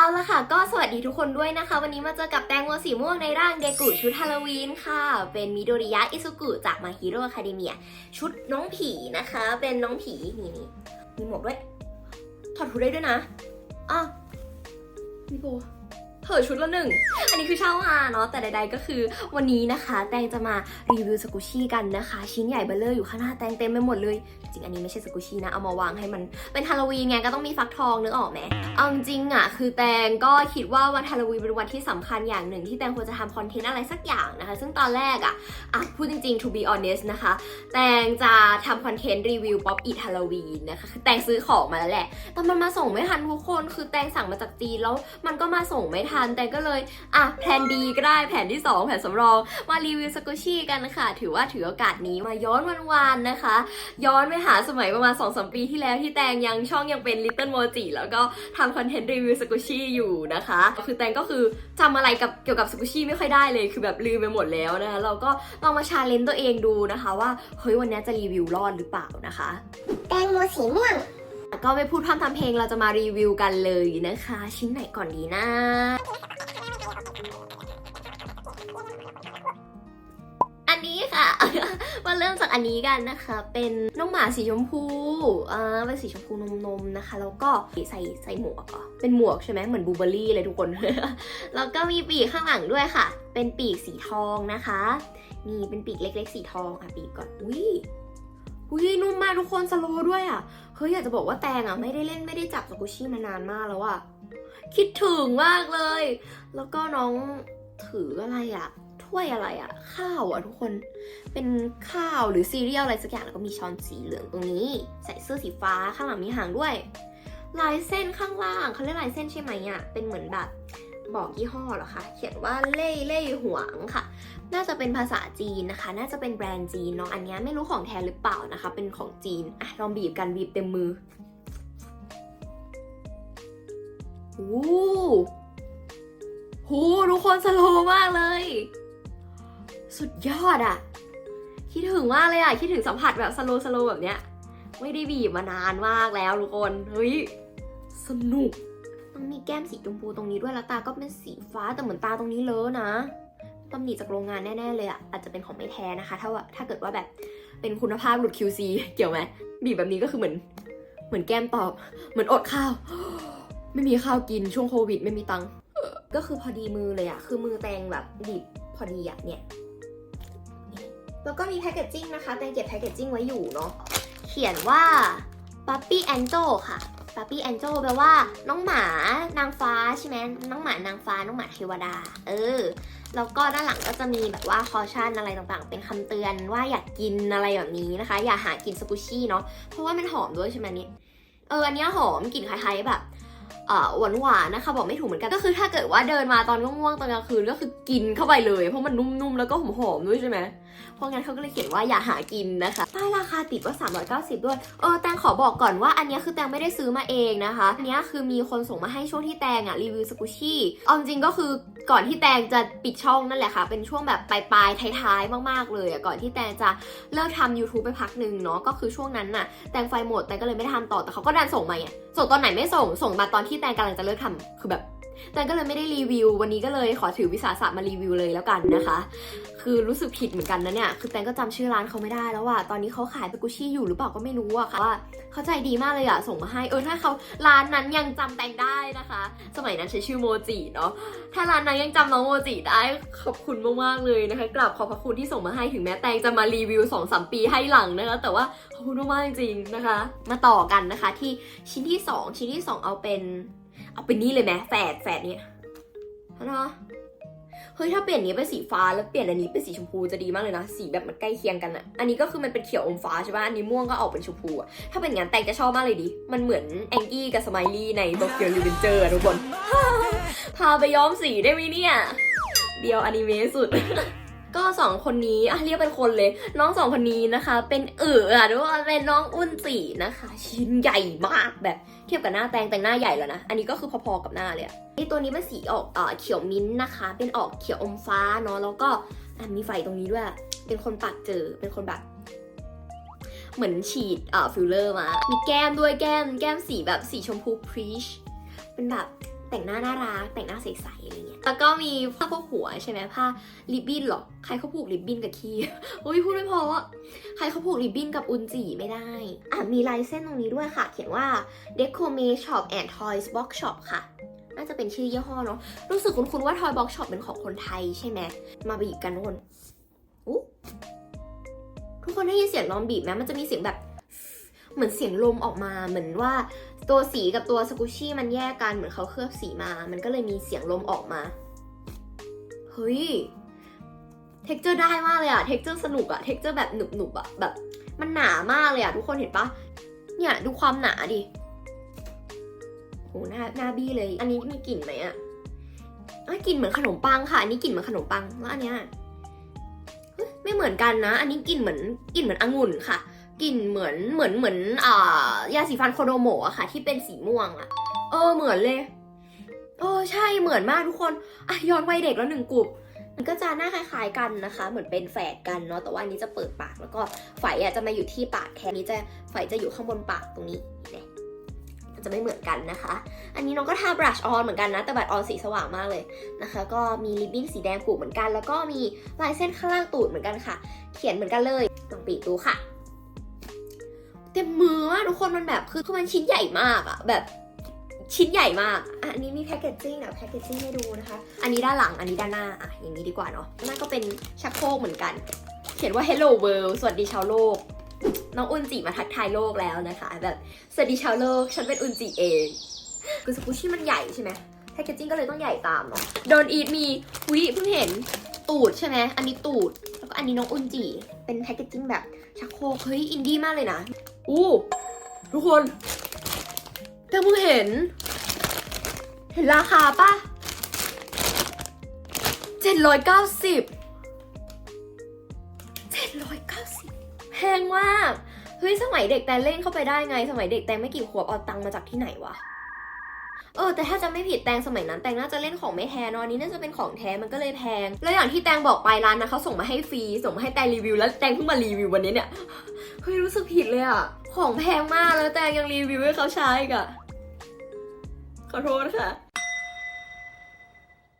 เอาละค่ะ ก็สวัสดีทุกคนด้วยนะคะ วันนี้มาเจอกับแตงโมสีม่วงในร่างเดกุชุดฮาโลวีนค่ะ เป็นมิโดริยะอิซุกุจากมาฮิโร่อะคาเดเมียชุดน้องผีนะคะ เป็นน้องผีนี่นี่มีหมวกด้วย ถอดหูได้ด้วยนะอ้าวมีโบ เถอชุดละหนึ่ง อันนี้คือเช่ามาเนาะแต่ใด ๆ ก็คือวันนี้นะคะ แตงจะมารีวิวสกุชี่กันนะคะ ชิ้นใหญ่เบลเลอร์อยู่ข้างหน้าแตงเต็มไปหมดเลย จริงอันนี้ไม่ใช่สกุชี่นะ เอามาวางให้มันเป็นฮาโลวีนไงก็ต้องมีฟักทองนึกออกไหมเอาจริงอะคือแตงก็คิดว่าวันฮาโลวีนเป็นวันที่สำคัญอย่างหนึ่ง ที่แตงควรจะทำคอนเทนต์อะไรสักอย่างนะคะ ซึ่งตอนแรกอะอะพูดจริงๆ to be honest นะคะ แตงจะทำคอนเทนต์รีวิวป๊อปอีทฮาโลวีนนะคะคือแตงซื้อของมาแล้วแหละแต่มันมาส่งไม่ทันทุกคน คือแตงสั่งมาจากจีนแล้วมันก็มาส่งไม่ทันแตงก็เลย อะแผน B ก็ได้แผนที่ 2 แผนสำรอง มารีวิวสกุชี่กันค่ะ ถือว่าถือโอกาสนี้มาย้อนวันๆนะคะ ย้อนไปหาสมัยประมาณ2อสปีที่แล้วที่แตงยังช่องยังเป็น Little Moji แล้วก็ทำคอนเทนต์รีวิวสกุชี่อยู่นะคะ คือแตงก็คือจำอะไรกับเกี่ยวกับสกุชี่ไม่ค่อยได้เลยคือแบบลืมไปหมดแล้วนะคะเราก็ลองมาชาเลนจ์ตัวเองดูนะคะ ว่าเฮ้ยวันนี้จะรีวิวรอดหรือเปล่านะคะ แตงโมสีม่วง ก็ไม่พูดพร่ำทำเพลงเราจะมารีวิวกันเลยนะคะ ชิ้นไหนก่อนดีนะ อันนี้ค่ะ มาเริ่มจากอันนี้กันนะคะ เป็นน้องหมาสีชมพูอ่าเป็นสีชมพูนมๆนะคะ แล้วก็ใส่ใส่หมวกเหรอเป็นหมวกใช่ไหมเหมือนบูเบอร์รี่เลยทุกคน แล้วก็มีปีกข้างหลังด้วยค่ะ เป็นปีกสีทองนะคะ นี่เป็นปีกเล็ก ๆ สีทองอะ ปีกก่อนอุ้ย อุ้ยนุ่มมากทุกคนสโลด้วยอะเฮ้ยอยากจะบอกว่าแตงอะไม่ได้เล่นไม่ได้จับสกุชี่มานานมากแล้วอะคิดถึงมากเลย แล้วก็น้องถืออะไรอะถ้วยอะไรอะ ข้าวอะทุกคนเป็นข้าวหรือซีเรียลอะไรสักอย่างแล้วก็มีช้อนสีเหลืองตรงนี้ ใส่เสื้อสีฟ้าข้างหลังมีหางด้วย ลายเส้นข้างล่างเขาเรียกลายเส้นใช่ไหมอะเป็นเหมือนแบบ บอกยี่ห้อเหรอคะ เขียนว่าเล่เล่หวงค่ะ น่าจะเป็นภาษาจีนนะคะ น่าจะเป็นแบรนด์จีนเนาะ อันนี้ไม่รู้ของแท้หรือเปล่านะคะ เป็นของจีน อะ ลองบีบกันบีบเต็มมือโอ้โหทุกคนสโลว์มากเลย สุดยอดอะคิดถึงมากเลยอะคิดถึงสัมผัสแบบสโลว์สโลว์แบบเนี้ย ไม่ได้บีบมานานมากแล้วทุกคน เฮ้ย สนุก ต้องมีแก้มสีชมพูตรงนี้ด้วยแล้วตาก็เป็นสีฟ้าแต่เหมือนตาตรงนี้เลอะนะตำหนิจากโรงงานแน่ ๆ เลยอะอาจจะเป็นของไม่แท้นะคะ ถ้าว่าถ้าเกิดว่าแบบเป็นคุณภาพหลุด QC เกี่ยวไหมบีบแบบนี้ก็คือเหมือน เหมือนแก้มตอบ เหมือนอดข้าว ไม่มีข้าวกินช่วงโควิด ไม่มีตังค์ก็คือพอดีมือเลยอะคือมือแตงแบบบีบพอดีอะเนี่ยแล้วก็มีแพคเกจจิ้งนะคะแตงเก็บแพคเกจจิ้งไว้อยู่เนาะเขียนว่า Puppy Angel ค่ะ Puppy Angel แปลว่า น้องหมานางฟ้าใช่ไหมน้องหมานางฟ้า น้องหมาเทวดา เออ แล้วก็ด้านหลังก็จะมีแบบว่าคอชั่นอะไรต่างๆ เป็นคำเตือนว่าอย่ากกินอะไรแบบนี้นะคะ อย่าหากินสกุชี่เนาะ เพราะว่ามันหอมด้วยใช่ไหมนี่ เออ อันนี้หอมกลิ่นคล้ายๆแบบหวานหวานๆนะคะ บอกไม่ถูกเหมือนกันก็คือถ้าเกิดว่าเดินมาตอนง่วงๆตอนกลางคืนก็คือกินเข้าไปเลย เพราะมันนุ่มๆแล้วก็หอมๆด้วยใช่ไหม เพราะงั้นเขาก็เลยเขียนว่าอย่าหากินนะคะป้ายราคาติดว่า 390 ด้วย เออแตงขอบอกก่อนว่าอันนี้คือแตงไม่ได้ซื้อมาเองนะคะ อันเนี้ยคือมีคนส่งมาให้ช่วงที่แตงอะรีวิวสกุชี่เอาจริงก็คือก่อนที่แตงจะปิดช่องนั่นแหละค่ะ เป็นช่วงแบบปลายๆท้ายๆมากๆเลยอะก่อนที่แตงจะเลิกทำ YouTube ไปพักหนึ่งเนาะก็คือช่วงนั้นน่ะแตงไฟหมดแตงก็เลยไม่ได้ทำต่อแต่เขาก็ดันส่งมาไงส่งตอนไหนไม่ส่งส่งมาตอนที่แตงกำลังจะเลิกทำคือแบบ แตงก็เลยไม่ได้รีวิว วันนี้ก็เลยขอถือวิสาสะมารีวิวเลยแล้วกันนะคะ คือรู้สึกผิดเหมือนกันนะเนี่ย คือแตงก็จำชื่อร้านเขาไม่ได้แล้วว่าตอนนี้เขาขายเปกุชี่อยู่หรือเปล่าก็ไม่รู้อะค่ะว่าเขาใจดีมากเลยอะส่งมาให้ เออถ้าเขาร้านนั้นยังจำแตงได้นะคะ สมัยนั้นใช้ชื่อโมจิเนาะ ถ้าร้านนั้นยังจำน้องโมจิได้ขอบคุณมากๆเลยนะคะกราบขอบพระคุณที่ส่งมาให้ถึงแม้แตงจะมารีวิว2อสปีให้หลังนะคะ แต่ว่าขอบคุณมากจริงๆนะคะ มาต่อกันนะคะที่ชิ้นที่ 2 ชิ้นที่ 2 เอาเป็น เอาเป็นนี่เลยไหมแฝดแฝดเนี่ยนะเฮ้ยถ้าเปลี่ยนนี้เป็นสีฟ้าแล้วเปลี่ยนอันนี้เป็นสีชมพูจะดีมากเลยนะ สีแบบมันใกล้เคียงกันอะอันนี้ก็คือมันเป็นเขียวอมฟ้าใช่ป่ะ อันนี้ม่วงก็ออกเป็นชมพูอะถ้าเป็นอย่างนั้นแตงจะชอบมากเลยดิ มันเหมือนแองกี้กับสไมลี่ในโตเกียวรีเวนเจอร์ทุกคน พาไปย้อมสีได้ไหมเนี่ย เดียวอนิเมะสุด ก็สองคนนี้อะเรียกเป็นคนเลย น้องสองคนนี้นะคะ เป็นเอ๋ออะหรือว่าเป็นน้องอุ้นจีนะคะ ชิ้นใหญ่มากแบบเทียบกับหน้าแตงแต่งหน้าใหญ่แล้วนะ อันนี้ก็คือพอๆกับหน้าเลยอะไอตัวนี้เป็นสีออกเอ่อเขียวมิ้นท์นะคะ เป็นออกเขียวอมฟ้าเนาะแล้วก็มีไฟตรงนี้ด้วย เป็นคนปากเจอเป็นคนแบบเหมือนฉีดเอ่อฟิลเลอร์มา มีแก้มด้วยแก้ม แก้มสีแบบสีชมพูพรีชเป็นแบบ แต่งหน้าน่ารักแต่งหน้าใสๆอะไรเงี้ยแล้วก็มีผ้าพวกหัวใช่ไหมผ้าริบบิ้นเหรอใครเขาผูกริบบิ้นกับขี้อุ้ยพูดไม่พอว่าใครเขาผูกริบบิ้นกับอุนจิไม่ได้อะมีลายเส้นตรงนี้ด้วยค่ะ เขียนว่า Deco m e Shop and Toys Box Shop ค่ะน่าจะเป็นชื่อยี่ห้อเนาะรู้สึกคุ้นๆว่า Toy Box Shop เป็นของคนไทยใช่ไหมมาบีบกันทุกคนอู้ทุกคนได้ยินเสียงลองบีบไหมมันจะมีเสียงแบบ เหมือนเสียงลมออกมาเหมือนว่าตัวสีกับตัวสกูชี่มันแยกกันเหมือนเขาเคลือบสีมา มันก็เลยมีเสียงลมออกมาเฮ้ยเท็กเจอร์ได้มากเลยอะเท็กเจอร์สนุกอะเท็กเจอร์แบบหนุบๆอะแบบมันหนามากเลยอะทุกคนเห็นปะเนี่ยดูความหนาดิโหหน้าหน้าบี้เลย อันนี้มีกลิ่นไหมอะอะกลิ่นเหมือนขนมปังค่ะ อันนี้กลิ่นเหมือนขนมปังแล้วอันเนี้ยไม่เหมือนกันนะ อันนี้กลิ่นเหมือนกลิ่นเหมือนองุ่นค่ะ กลิ่นเหมือนเหมือนเหมือนอ่ายาสีฟันโคโดโมะอะค่ะ ที่เป็นสีม่วงอะเออเหมือนเลย เออใช่เหมือนมากทุกคนอะย้อนวัยเด็กแล้วหนึ่งกลุ่มมันก็จะหน้าคล้ายๆกันนะคะ เหมือนเป็นแฝดกันเนาะแต่ว่านี้จะเปิดปากแล้วก็ไฝอะจะมาอยู่ที่ปากแค่นี้จะไฝจะอยู่ข้างบนปากตรงนี้เนี่ยมันจะไม่เหมือนกันนะคะ อันนี้น้องก็ทาบรัชออนเหมือนกันนะ แต่บัตรออนสีสว่างมากเลยนะคะ ก็มีริบบิ้นสีแดงผูกเหมือนกัน แล้วก็มีลายเส้นข้างล่างตูดเหมือนกันค่ะ เขียนเหมือนกันเลยลองปีดูค่ะ เต็มมืออะทุกคนมันแบบคือคือมันชิ้นใหญ่มากอะแบบชิ้นใหญ่มาก อันนี้มีแพคเกจจิ้งอะแพคเกจจิ้งให้ดูนะคะ อันนี้ด้านหลัง อันนี้ด้านหน้าอะอย่างนี้ดีกว่าเนาะ หน้าก็เป็นชักโครกเหมือนกัน เขียนว่า hello world สวัสดีชาวโลก น้องอุนจิมาทักทายโลกแล้วนะคะ แบบ สวัสดีชาวโลก ฉันเป็นอุนจิเอง คือสกูชี่มันใหญ่ใช่ไหมแพคเกจจิ้งก็เลยต้องใหญ่ตามเนาะโดนอีทมีวิเพิ่งเห็น ตูดใช่ไหม อันนี้ตูด แล้วก็อันนี้น้องอุนจิ เป็นแพคเกจจิ้งแบบชักโครก เฮ้ย อินดี้มากเลยนะ อู้ทุกคนแต่มึงเห็น เห็นราคาปะเจ็ดร้อยเก้าสิบเจ็ดร้อยเก้าสิบแพงมาก เฮ้ย สมัยเด็กแต่เล่นเข้าไปได้ไง สมัยเด็กแต่ไม่กี่ขวบเอาตังค์มาจากที่ไหนวะ เออแต่ถ้าจะไม่ผิดแตงสมัยนั้นแตงน่าจะเล่นของไม่แท้นอนนี้น่าจะเป็นของแท้มันก็เลยแพง แล้วอย่างที่แตงบอกไปร้านนะเขาส่งมาให้ฟรีส่งมาให้แตงรีวิว แล้วแตงเพิ่งมารีวิววันนี้เนี่ยเฮ้ยรู้สึกผิดเลยอะของแพงมากแล้วแตงยังรีวิวให้เขาใช้อีกอะขอโทษค่ะ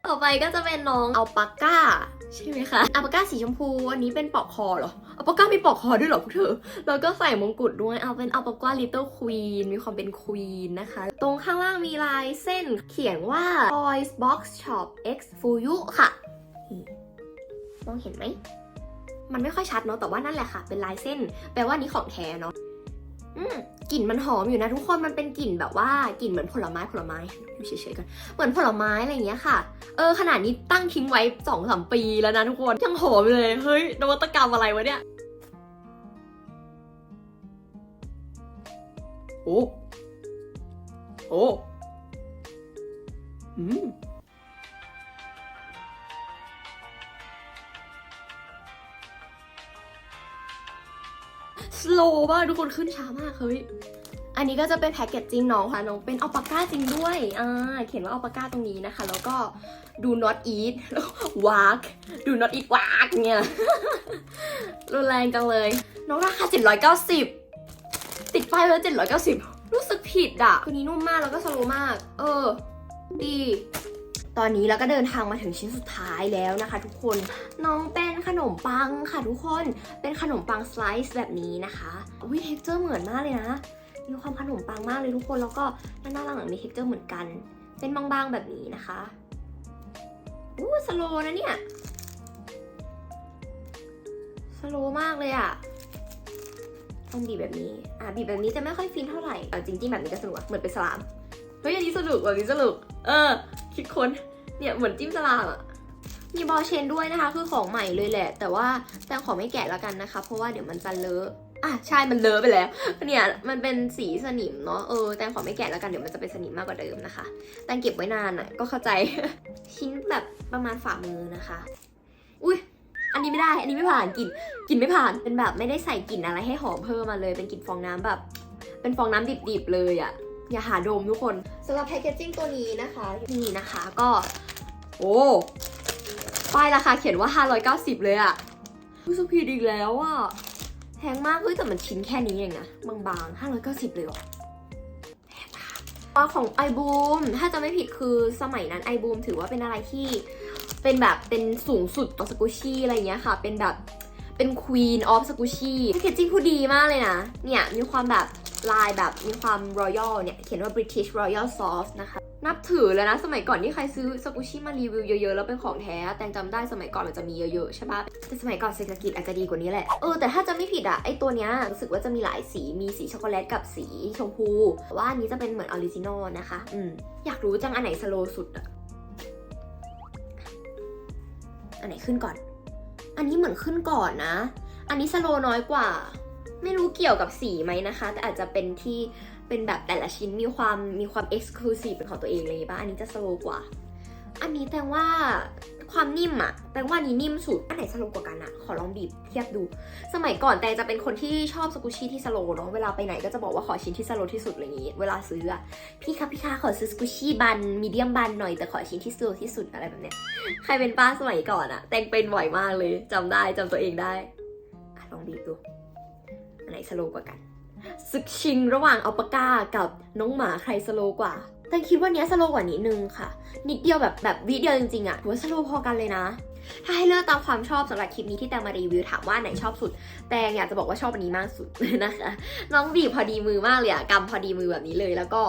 ต่อไปก็จะเป็นน้องอัลปาก้า ใช่ไหมคะอัลปาก้าสีชมพู อันนี้เป็นปลอกคอเหรอ อัลปาก้ามีปลอกคอด้วยเหรอพวกเธอ แล้วก็ใส่มงกุฎด้วย เอาเป็นอัลปาก้าลิตเติ้ลควีน มีความเป็นควีนนะคะ ตรงข้างล่างมีลายเส้นเขียนว่า Toys Box Shop X Fuyu ค่ะ มองเห็นไหม มันไม่ค่อยชัดเนาะ แต่ว่านั่นแหละค่ะ เป็นลายเส้น แปลว่านี้ของแท้เนาะอืมกลิ่นมันหอมอยู่นะทุกคน มันเป็นกลิ่นแบบว่ากลิ่นเหมือนผลไม้ผลไม้อยู่เฉยๆกัน เหมือนผลไม้อะไรอย่างเงี้ยค่ะ เออขนาดนี้ตั้งทิ้งไว้สองสามปีแล้วนะทุกคน ยังหอมเลย เฮ้ยนวัตกรรมอะไรวะเนี่ย อ้ โอ้อืมสโลว์มากทุกคนขึ้นช้ามากเฮ้ย อันนี้ก็จะเป็นแพ็กเกจจริงน้องค่ะ น้องเป็นอัลปาก้าจริงด้วย อ่า เขียนว่าอัลปาก้าตรงนี้นะคะ แล้วก็ do not eat walk do not eat walk เนี่ย รุนแรงจังเลย น้องราคา 790 ติดไฟไว้790รู้สึกผิดอะคือนี้นุ่มมากแล้วก็สโลมาก เออ ดี ตอนนี้เราก็เดินทางมาถึงชิ้นสุดท้ายแล้วนะคะ ทุกคน น้องเป็นขนมปังค่ะทุกคน เป็นขนมปังสไลซ์แบบนี้นะคะอุ้ยเท็กเจอร์เหมือนมากเลยนะ มีความขนมปังมากเลยทุกคน แล้วก็ด้านหน้าหลังมีเท็กเจอร์เหมือนกัน เป็นบางๆแบบนี้นะคะอู้สโลนะเนี่ย สโลมากเลยอะ ต้องบีบแบบนี้อะบีบแบบนี้จะไม่ค่อยฟินเท่าไหร่แต่จริงๆแบบนี้ก็สนุกอะเหมือนเป็นสลามเฮ้ยอันนี้สนุกแบบนี้สนุก เออ คิดคนเนี่ยเหมือนจิ้มสลามอะมีบอลเชนด้วยนะคะ คือของใหม่เลยแหละ แต่ว่าแตงขอไม่แกะแล้วกันนะคะ เพราะว่าเดี๋ยวมันจะเลอะอะใช่มันเลอะไปแล้ว เนี่ยมันเป็นสีสนิมเนาะเออแตงขอไม่แกะแล้วกันเดี๋ยวมันจะเป็นสนิมมากกว่าเดิมนะคะแตงเก็บไว้นานอะก็เข้าใจ ชิ้นแบบประมาณฝ่ามือนะคะ อุ้ย อันนี้ไม่ได้ อันนี้ไม่ผ่านกลิ่นกลิ่นไม่ผ่าน เป็นแบบไม่ได้ใส่กลิ่นอะไรให้หอมเพิ่มมาเลย เป็นกลิ่นฟองน้ำแบบ เป็นฟองน้ำดิบๆเลยอะ อย่าหาดมทุกคนสำหรับแพคเกจจิ้งตัวนี้นะคะ นี่นะคะก็ โอ้ป้ายราคาเขียนว่า 590 เลยอะรู้สึกผิดอีกแล้วอะแพงมากเฮ้ยแต่มันชิ้นแค่นี้เองนะบางๆ590 เลยเหรอแพงมากว่าของไอบูมถ้าจะไม่ผิดคือสมัยนั้นไอบูมถือว่าเป็นอะไรที่ เป็นแบบเป็นสูงสุดต่อสกุชี่อะไรอย่างเงี้ยค่ะ เป็นแบบเป็น Queen of s q u s h i แพคเกจจิ้งผู้ดีมากเลยนะ เนี่ยมีความแบบลายแบบมีความ Royal เนี่ย เขียนว่า British Royal Sauce นะคะ นับถือเลยนะ สมัยก่อนที่ใครซื้อสกุชี่มารีวิวเยอะๆ แล้วเป็นของแท้ แต่จำได้สมัยก่อนมันจะมีเยอะๆ ใช่ปะแต่สมัยก่อนเศรษฐกิจอาจจะดีกว่านี้แหละ เออ แต่ถ้าจะไม่ผิดอะไอตัวเนี้ยรู้สึกว่าจะมีหลายสี มีสีช็อกโกแลตกับสีชมพูแต่ว่าอันนี้จะเป็นเหมือนออริจินอลนะคะ อืม อยากรู้จังอันไหนสโลสุดอะ อันไหนขึ้นก่อน อันนี้เหมือนขึ้นก่อนนะ อันนี้สโลน้อยกว่า ไม่รู้เกี่ยวกับสีไหมนะคะ แต่อาจจะเป็นที่เป็นแบบแต่ละชิ้นมีความมีความเอ็กซ์คลูซีฟเป็นของตัวเองเลยป่ะอันนี้จะสโลกว่า อันนี้แต่ว่า ความนิ่มอะแต่ว่านี้นิ่มสุด อันไหนสโลว์กว่ากันอะขอลองบีบเทียบดู สมัยก่อนแต่จะเป็นคนที่ชอบสกุชี่ที่สโลว์เนาะ เวลาไปไหนก็จะบอกว่าขอชิ้นที่สโลว์ที่สุดอะไรอย่างงี้ เวลาซื้ออะพี่คะพี่คะขอซื้อสกุชี่บันมีเดียมบันหน่อยแต่ขอชิ้นที่สโลว์ที่สุดอะไรแบบเนี้ย ใครเป็นป้าสมัยก่อนอะแต่งเป็นบ่อยมากเลยจำได้จำตัวเองได้อะลองบีบดู อันไหนสโลว์กว่ากันศึกชิงระหว่างอัลปาก้ากับน้องหมาใครสโลว์กว่า แต่คิดว่าเนี้ยสโลว์กว่านิดนึงค่ะ นิดเดียวแบบแบบวิเดียวจริงๆอะถือว่าสโลว์พอกันเลยนะถ้าให้เลือกตามความชอบสำหรับคลิปนี้ที่แตงมารีวิวถามว่าไหนชอบสุด แตงอยากจะบอกว่าชอบอันนี้มากสุดนะคะ น้องบีบพอดีมือมากเลยอะกำพอดีมือแบบนี้เลย แล้วก็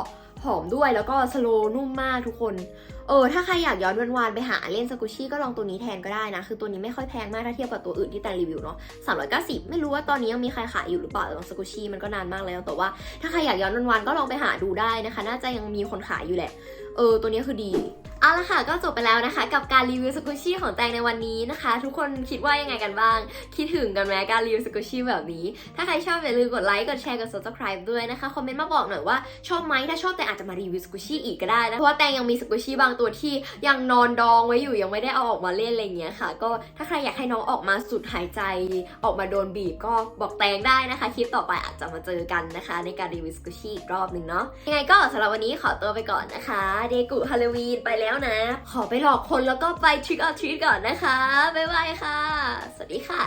หอมด้วยแล้วก็สโลว์นุ่มมากทุกคน ออถ้าใครอยากย้อนวันวานๆไปหาเล่นสกุชี่ก็ลองตัวนี้แทนก็ได้นะ คือตัวนี้ไม่ค่อยแพงมากถ้าเทียบกับตัวอื่นที่แต่รีวิวเนาะ390ไม่รู้ว่าตอนนี้ยังมีใครขายอยู่หรือเปล่าแต่สกุชี่มันก็นานมากแล้ว แต่ว่าถ้าใครอยากย้อนวันวานๆก็ลองไปหาดูได้นะคะ น่าจะยังมีคนขายอยู่แหละ เออ ตัวนี้คือดี เอาละค่ะก็จบไปแล้วนะคะ กับการรีวิวสกุชี่ของแตงในวันนี้นะคะ ทุกคนคิดว่ายังไงกันบ้าง คิดถึงกันไหมการรีวิวสกุชี่แบบนี้ ถ้าใครชอบอย่าลืมกดไลค์กดแชร์กด subscribe ด้วยนะคะคอมเมนต์มาบอกหน่อยว่าชอบไหมถ้าชอบแตงอาจจะมารีวิวสกุชี่อีกก็ได้นะเพราะว่าแตงยังมีสกุชี่บางตัวที่ยังนอนดองไว้อยู่ยังไม่ได้เอาออกมาเล่นอะไรเงี้ยค่ะ ก็ถ้าใครอยากให้น้องออกมาสุดหายใจออกมาโดนบีบก็บอกแตงได้นะคะคลิปต่อไปอาจจะมาเจอกันนะคะ ในการรีวิวสกุชี่อีกรอบหนึ่งเนาะยังไงก็สำหรับวันนี้ขอตัวไปก่อนนะคะเดกุฮาโลวีนไปแล้วนะ ขอไปหลอกคนแล้วก็ไปทริกออทรีก่อนนะคะ บ๊ายบายค่ะ สวัสดีค่ะ